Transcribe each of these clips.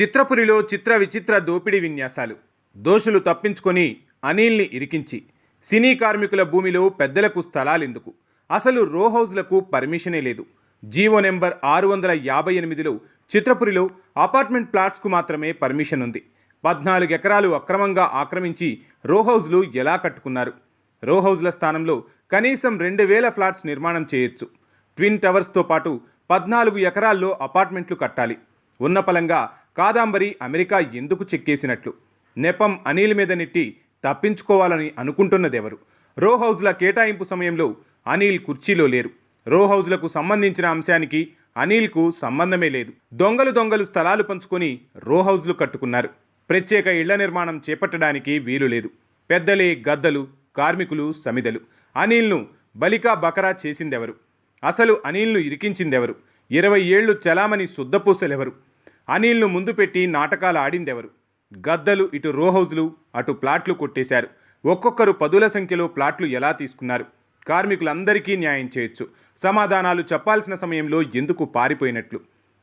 చిత్రపురిలో చిత్ర విచిత్ర దోపిడీ విన్యాసాలు. దోషులు తప్పించుకొని అనిల్ని ఇరికించి సినీ కార్మికుల భూమిలో పెద్దలకు స్థలాలెందుకు? అసలు రో హౌస్లకు పర్మిషనే లేదు. జీవో నెంబర్ ఆరు వందల యాభై ఎనిమిదిలో చిత్రపురిలో అపార్ట్మెంట్ ప్లాట్స్కు మాత్రమే పర్మిషన్ ఉంది పద్నాలుగు ఎకరాలు అక్రమంగా ఆక్రమించి రో హౌస్లు ఎలా కట్టుకున్నారు? రో హౌస్ల స్థానంలో కనీసం రెండు వేల ఫ్లాట్స్ నిర్మాణం చేయొచ్చు. ట్విన్ టవర్స్తో పాటు పద్నాలుగు ఎకరాల్లో అపార్ట్మెంట్లు కట్టాలి. ఉన్న ఫలంగా కాదాంబరి అమెరికా ఎందుకు చెక్కేసినట్లు? నెపం అనిల్ మీద నెట్టి తప్పించుకోవాలని అనుకుంటున్నదెవరు? రో హౌజ్ల కేటాయింపు సమయంలో అనిల్ కుర్చీలో లేరు. రో హౌజ్లకు సంబంధించిన అంశానికి అనిల్కు సంబంధమే లేదు. దొంగలు దొంగలు స్థలాలు పంచుకొని రో హౌజ్లు కట్టుకున్నారు. ప్రత్యేక ఇళ్ళ నిర్మాణం చేపట్టడానికి వీలు లేదు. పెద్దలే గద్దలు కార్మికులు సమిదలు. అనిల్ను బలికా బకరా చేసిందెవరు? అసలు అనిల్ను ఇరికించిందెవరు? ఇరవై ఏళ్ళు చలామణి శుద్ధపూసలెవరు? అనిల్ను ముందు పెట్టి నాటకాలు ఆడిందెవరు? గద్దలు ఇటు రో హౌజ్లు అటు ప్లాట్లు కొట్టేశారు. ఒక్కొక్కరు పదుల సంఖ్యలో ప్లాట్లు ఎలా తీసుకున్నారు? కార్మికులందరికీ న్యాయం చేయొచ్చు. సమాధానాలు చెప్పాల్సిన సమయంలో ఎందుకు పారిపోయినట్లు?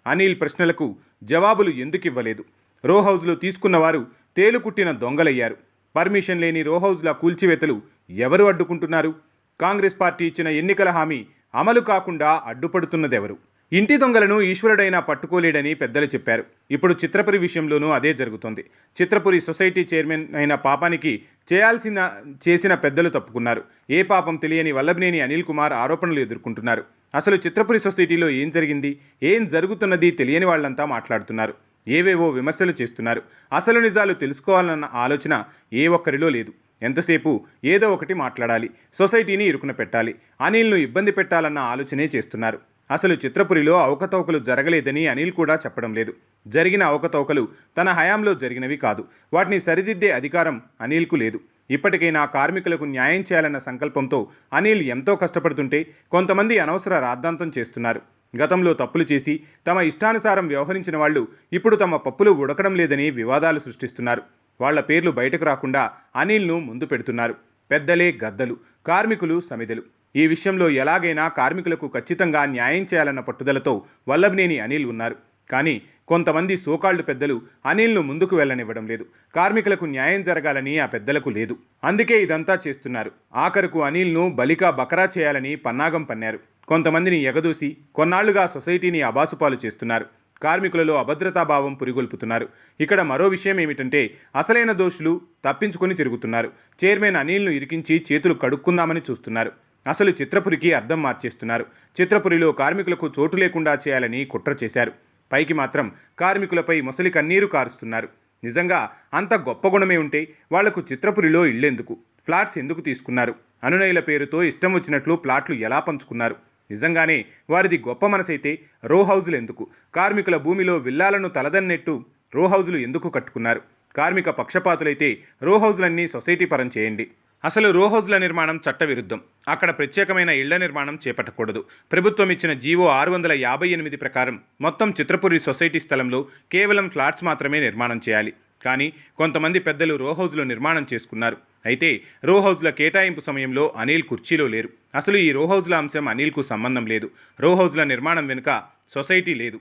అనిల్ ప్రశ్నలకు జవాబులు ఎందుకు ఇవ్వలేదు రో హౌజ్లు తీసుకున్నవారు తేలుకుట్టిన దొంగలయ్యారు. పర్మిషన్ లేని రో హౌజ్ల కూల్చివేతలు ఎవరు అడ్డుకుంటున్నారు? కాంగ్రెస్ పార్టీ ఇచ్చిన ఎన్నికల హామీ అమలు కాకుండా అడ్డుపడుతున్నదెవరు? ఇంటి దొంగలను ఈశ్వరుడైనా పట్టుకోలేడని పెద్దలు చెప్పారు. ఇప్పుడు చిత్రపురి విషయంలోనూ అదే జరుగుతోంది. చిత్రపురి సొసైటీ చైర్మన్ అయిన పాపానికి చేయాల్సిన చేసిన పెద్దలు తప్పుకున్నారు. ఏ పాపం తెలియని వల్లభనేని అనిల్ కుమార్ ఆరోపణలు ఎదుర్కొంటున్నారు. అసలు చిత్రపురి సొసైటీలో ఏం జరిగింది? ఏం జరుగుతున్నది తెలియని వాళ్ళంతా మాట్లాడుతున్నారు. ఏవేవో విమర్శలు చేస్తున్నారు. అసలు నిజాలు తెలుసుకోవాలన్న ఆలోచన ఏ ఒక్కరిలో లేదు. ఎంతసేపు ఏదో ఒకటి మాట్లాడాలి. సొసైటీని ఇరుకున పెట్టాలి. అనిల్ను ఇబ్బంది పెట్టాలన్న ఆలోచనే చేస్తున్నారు. అసలు చిత్రపురిలో అవకతవకలు జరగలేదని అనిల్ కూడా చెప్పడం లేదు. జరిగిన అవకతవకలు తన హయాంలో జరిగినవి కాదు. వాటిని సరిదిద్దే అధికారం అనిల్కు లేదు. ఇప్పటికైనా కార్మికులకు న్యాయం చేయాలన్న సంకల్పంతో అనిల్ ఎంతో కష్టపడుతుంటే కొంతమంది అనవసర రాద్ధాంతం చేస్తున్నారు. గతంలో తప్పులు చేసి తమ ఇష్టానుసారం వ్యవహరించిన వాళ్ళు ఇప్పుడు తమ పప్పులు ఉడకడం లేదని వివాదాలు సృష్టిస్తున్నారు. వాళ్ళ పేర్లు బయటకు రాకుండా అనిల్ను ముందు పెడుతున్నారు. పెద్దలే గద్దలు కార్మికులు సమిధలు ఈ విషయంలో ఎలాగైనా కార్మికులకు ఖచ్చితంగా న్యాయం చేయాలన్న పట్టుదలతో వల్లభనేని అనిల్ ఉన్నారు. కానీ కొంతమంది సోకాళ్ళు పెద్దలు అనిల్ను ముందుకు వెళ్ళనివ్వడం లేదు. కార్మికులకు న్యాయం జరగాలని ఆ పెద్దలకు లేదు. అందుకే ఇదంతా చేస్తున్నారు. ఆఖరుకు అనిల్ను బలికా బకరా చేయాలని పన్నాగం పన్నారు. కొంతమందిని ఎగదూసి కొన్నాళ్ళుగా సొసైటీని అబాసుపాలు చేస్తున్నారు. కార్మికులలో అభద్రతాభావం పురిగొల్పుతున్నారు. ఇక్కడ మరో విషయం ఏమిటంటే అసలైన దోషులు తప్పించుకొని తిరుగుతున్నారు. చైర్మన్ అనిల్ను ఇరికించి చేతులు కడుక్కుందామని చూస్తున్నారు. అసలు చిత్రపురికి అర్థం మార్చేస్తున్నారు. చిత్రపురిలో కార్మికులకు చోటు లేకుండా చేయాలని కుట్ర చేశారు. పైకి మాత్రం కార్మికులపై ముసలి కన్నీరు కారుస్తున్నారు. నిజంగా అంత గొప్ప గుణమే ఉంటే వాళ్ళకు చిత్రపురిలో ఇళ్ళెందుకు? ఫ్లాట్స్ ఎందుకు తీసుకున్నారు? అనునయుల పేరుతో ఇష్టం వచ్చినట్లు ప్లాట్లు ఎలా పంచుకున్నారు? నిజంగానే వారిది గొప్ప మనసైతే రో హౌజులు ఎందుకు? కార్మికుల భూమిలో విల్లాలను తలదన్నెట్టు రో హౌజులు ఎందుకు కట్టుకున్నారు? కార్మిక పక్షపాతులైతే రో హౌజులన్నీ సొసైటీ పరం చేయండి. అసలు రో హౌజ్ల నిర్మాణం చట్టవిరుద్ధం. అక్కడ ప్రత్యేకమైన ఇళ్ళ నిర్మాణం చేపట్టకూడదు. ప్రభుత్వం ఇచ్చిన జీవో ఆరు వందల యాభై ఎనిమిది ప్రకారం మొత్తం చిత్రపురి సొసైటీ స్థలంలో కేవలం ఫ్లాట్స్ మాత్రమే నిర్మాణం చేయాలి. కానీ కొంతమంది పెద్దలు రో హౌజ్లు నిర్మాణం చేసుకున్నారు. అయితే రో హౌజ్ల కేటాయింపు సమయంలో అనిల్ కుర్చీలో లేరు. అసలు ఈ రో హౌజ్ల అంశం అనిల్కు సంబంధం లేదు. రో హౌజ్ల నిర్మాణం వెనుక సొసైటీ లేదు.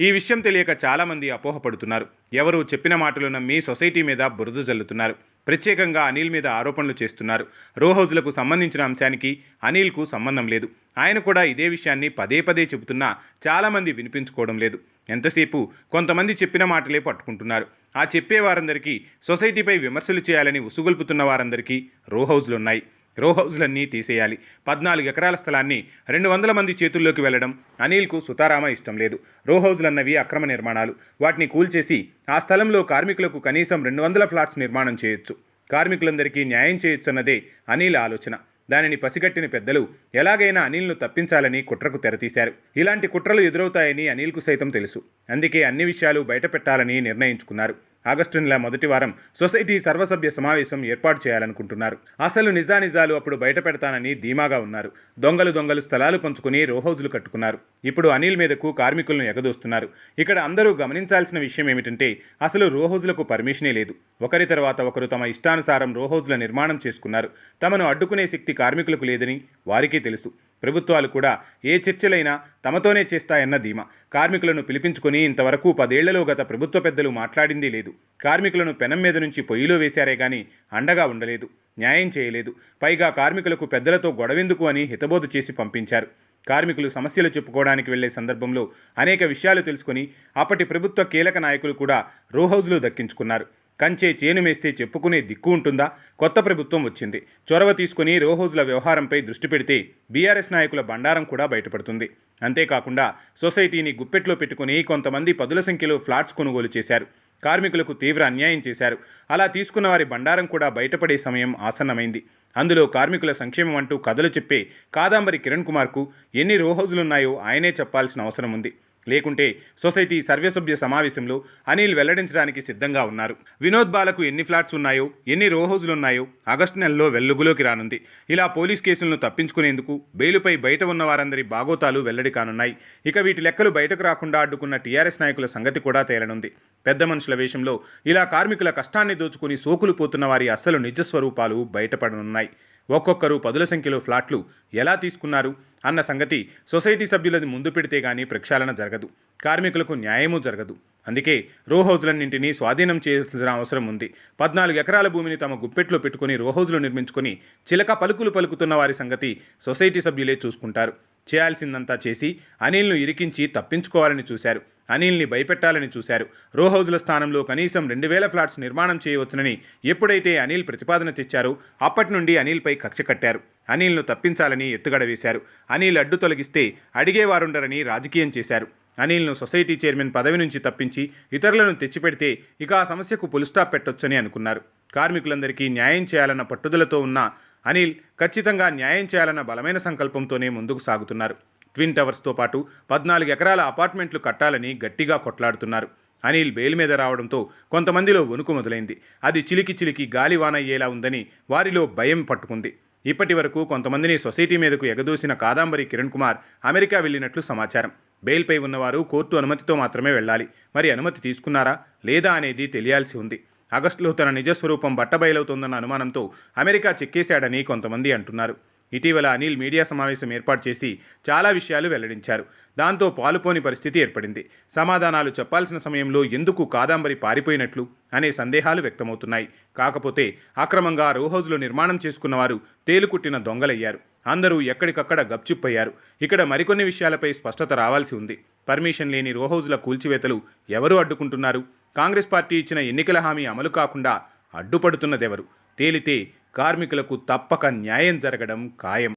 ఈ విషయం తెలియక చాలామంది అపోహపడుతున్నారు. ఎవరు చెప్పిన మాటలు నమ్మి సొసైటీ మీద బురద జల్లుతున్నారు. ప్రత్యేకంగా అనిల్ మీద ఆరోపణలు చేస్తున్నారు. రో హౌజ్లకు సంబంధించిన అంశానికి అనిల్కు సంబంధం లేదు. ఆయన కూడా ఇదే విషయాన్ని పదే పదే చెబుతున్నా చాలామంది వినిపించుకోవడం లేదు. ఎంతసేపు కొంతమంది చెప్పిన మాటలే పట్టుకుంటున్నారు. ఆ చెప్పే వారందరికీ సొసైటీపై విమర్శలు చేయాలని ఉసుగొల్పుతున్న వారందరికీ రో హౌజ్లున్నాయి. రో హౌజ్లన్నీ తీసేయాలి. పద్నాలుగు ఎకరాల స్థలాన్ని రెండు వందల మంది చేతుల్లోకి వెళ్ళడం అనిల్కు సుతారామ ఇష్టం లేదు. రో హౌజ్లన్నవి అక్రమ నిర్మాణాలు. వాటిని కూల్చేసి ఆ స్థలంలో కార్మికులకు కనీసం రెండు వందల ఫ్లాట్స్ నిర్మాణం చేయొచ్చు. కార్మికులందరికీ న్యాయం చేయొచ్చన్నదే అనిల్ ఆలోచన. దానిని పసిగట్టిన పెద్దలు ఎలాగైనా అనిల్ను తప్పించాలని కుట్రకు తెరతీశారు ఇలాంటి కుట్రలు ఎదురవుతాయని అనిల్కు సైతం తెలుసు. అందుకే అన్ని విషయాలు బయటపెట్టాలని నిర్ణయించుకున్నారు. ఆగస్టు నెల మొదటి వారం సొసైటీ సర్వసభ్య సమావేశం ఏర్పాటు చేయాలనుకుంటున్నారు. అసలు నిజానిజాలు అప్పుడు బయట పెడతానని ధీమాగా ఉన్నారు. దొంగలు దొంగలు స్థలాలు పంచుకుని రోహౌజులు కట్టుకున్నారు. ఇప్పుడు అనిల్ మీదకు కార్మికులను ఎగదోస్తున్నారు. ఇక్కడ అందరూ గమనించాల్సిన విషయం ఏమిటంటే అసలు రోహౌజులకు పర్మిషనే లేదు. ఒకరి తర్వాత ఒకరు తమ ఇష్టానుసారం రోహౌజుల నిర్మాణం చేసుకున్నారు. తమను అడ్డుకునే శక్తి కార్మికులకు లేదని వారికే తెలుసు. ప్రభుత్వాలు కూడా ఏ చర్చలైనా తమతోనే చేస్తాయన్న ధీమా. కార్మికులను పిలిపించుకొని ఇంతవరకు పదేళ్ళలో గత ప్రభుత్వ పెద్దలు మాట్లాడింది లేదు. కార్మికులను పెనం మీద నుంచి పొయ్యిలో వేశారే గాని అండగా ఉండలేదు. న్యాయం చేయలేదు. పైగా కార్మికులకు పెద్దలతో గొడవెందుకు అని హితబోధ చేసి పంపించారు. కార్మికులు సమస్యలు చెప్పుకోవడానికి వెళ్ళే సందర్భంలో అనేక విషయాలు తెలుసుకొని అప్పటి ప్రభుత్వ కీలక నాయకులు కూడా రో హౌజ్లు దక్కించుకున్నారు. కంచే చేను మేస్తే చెప్పుకునే దిక్కు ఉంటుందా? కొత్త ప్రభుత్వం వచ్చింది. చొరవ తీసుకుని రోహోజుల వ్యవహారంపై దృష్టి పెడితే బీఆర్ఎస్ నాయకుల బండారం కూడా బయటపడుతుంది. అంతేకాకుండా సొసైటీని గుప్పెట్లో పెట్టుకుని కొంతమంది పదుల సంఖ్యలో ఫ్లాట్స్ కొనుగోలు చేశారు. కార్మికులకు తీవ్ర అన్యాయం చేశారు. అలా తీసుకున్న వారి బండారం కూడా బయటపడే సమయం ఆసన్నమైంది. అందులో కార్మికుల సంక్షేమం అంటూ కథలు చెప్పే కాదాంబరి కిరణ్ కుమార్కు ఎన్ని రోహౌజులున్నాయో ఆయనే చెప్పాల్సిన అవసరం ఉంది. లేకుంటే సొసైటీ సర్వసభ్య సమావేశంలో అనిల్ వెల్లడించడానికి సిద్ధంగా ఉన్నారు. వినోద్ బాలకు ఎన్ని ఫ్లాట్స్ ఉన్నాయో ఎన్ని రో ఉన్నాయో ఆగస్టు నెలలో వెల్లుగులోకి రానుంది. ఇలా పోలీస్ కేసులను తప్పించుకునేందుకు బెయిలుపై బయట ఉన్న వారందరి బాగోతాలు వెల్లడి కానున్నాయి. ఇక వీటి లెక్కలు బయటకు రాకుండా అడ్డుకున్న టీఆర్ఎస్ నాయకుల సంగతి కూడా తేలనుంది. పెద్ద మనుషుల వేషంలో ఇలా కార్మికుల కష్టాన్ని దోచుకుని సోకులు పోతున్న వారి అసలు నిజస్వరూపాలు బయటపడనున్నాయి. ఒక్కొక్కరు పదుల సంఖ్యలో ఫ్లాట్లు ఎలా తీసుకున్నారు అన్న సంగతి సొసైటీ సభ్యులది ముందు పెడితే గానీ ప్రక్షాళన జరగదు. కార్మికులకు న్యాయమూ జరగదు. అందుకే రో హౌజులన్నింటినీ స్వాధీనం చేయాల్సిన అవసరం ఉంది. పద్నాలుగు ఎకరాల భూమిని తమ గుప్పెట్లో పెట్టుకుని రో హౌజులు నిర్మించుకుని చిలక పలుకులు పలుకుతున్న వారి సంగతి సొసైటీ సభ్యులే చూసుకుంటారు. చేయాల్సిందంతా చేసి అనిల్ను ఇరికించి తప్పించుకోవాలని చూశారు. అనిల్ని భయపెట్టాలని చూశారు. రో హౌజ్ల స్థానంలో కనీసం రెండు వేల ఫ్లాట్స్ నిర్మాణం చేయవచ్చునని ఎప్పుడైతే అనిల్ ప్రతిపాదన తెచ్చారో అప్పటి నుండి అనిల్పై కక్ష కట్టారు. అనిల్ను తప్పించాలని ఎత్తుగడ వేశారు. అనిల్ అడ్డు తొలగిస్తే అడిగేవారుండరని రాజకీయం చేశారు. అనిల్ను సొసైటీ చైర్మన్ పదవి నుంచి తప్పించి ఇతరులను తెచ్చిపెడితే ఇక ఆ సమస్యకు పులిస్టాప్ పెట్టొచ్చని అనుకున్నారు. కార్మికులందరికీ న్యాయం చేయాలన్న పట్టుదలతో ఉన్న అనిల్ ఖచ్చితంగా న్యాయం చేయాలన్న బలమైన సంకల్పంతోనే ముందుకు సాగుతున్నారు. ట్విన్ టవర్స్తో పాటు పద్నాలుగు ఎకరాల అపార్ట్మెంట్లు కట్టాలని గట్టిగా కొట్లాడుతున్నారు. అనిల్ బెయిల్ మీద రావడంతో కొంతమందిలో వణుకు మొదలైంది. అది చిలికి చిలికి గాలివాన అయ్యేలా ఉందని వారిలో భయం పట్టుకుంది. ఇప్పటి వరకు కొంతమందిని సొసైటీ మీదకు ఎగదూసిన కాదాంబరి కిరణ్ కుమార్ అమెరికా వెళ్ళినట్లు సమాచారం. బెయిల్పై ఉన్నవారు కోర్టు అనుమతితో మాత్రమే వెళ్ళాలి. మరి అనుమతి తీసుకున్నారా? లేదా అనేది తెలియాల్సి ఉంది. ఆగస్టులో తన నిజస్వరూపం బట్టబయలవుతోందన్న అనుమానంతో అమెరికా చెక్కేశాడని కొంతమంది అంటున్నారు. ఇటీవల అనిల్ మీడియా సమావేశం ఏర్పాటు చేసి చాలా విషయాలు వెల్లడించారు. దాంతో పాలుపోని పరిస్థితి ఏర్పడింది. సమాధానాలు చెప్పాల్సిన సమయంలో ఎందుకు కాదాంబరి పారిపోయినట్లు అనే సందేహాలు వ్యక్తమవుతున్నాయి. కాకపోతే అక్రమంగా రోహౌజ్లో నిర్మాణం చేసుకున్నవారు తేలుకుట్టిన దొంగలయ్యారు. అందరూ ఎక్కడికక్కడ గప్చిప్పయ్యారు. ఇక్కడ మరికొన్ని విషయాలపై స్పష్టత రావాల్సి ఉంది. పర్మిషన్ లేని రోహౌజ్ల కూల్చివేతలు ఎవరు అడ్డుకుంటున్నారు? కాంగ్రెస్ పార్టీ ఇచ్చిన ఎన్నికల హామీ అమలు కాకుండా అడ్డుపడుతున్నదెవరు? తేలితే కార్మికులకు తప్పక న్యాయం జరగడం ఖాయం.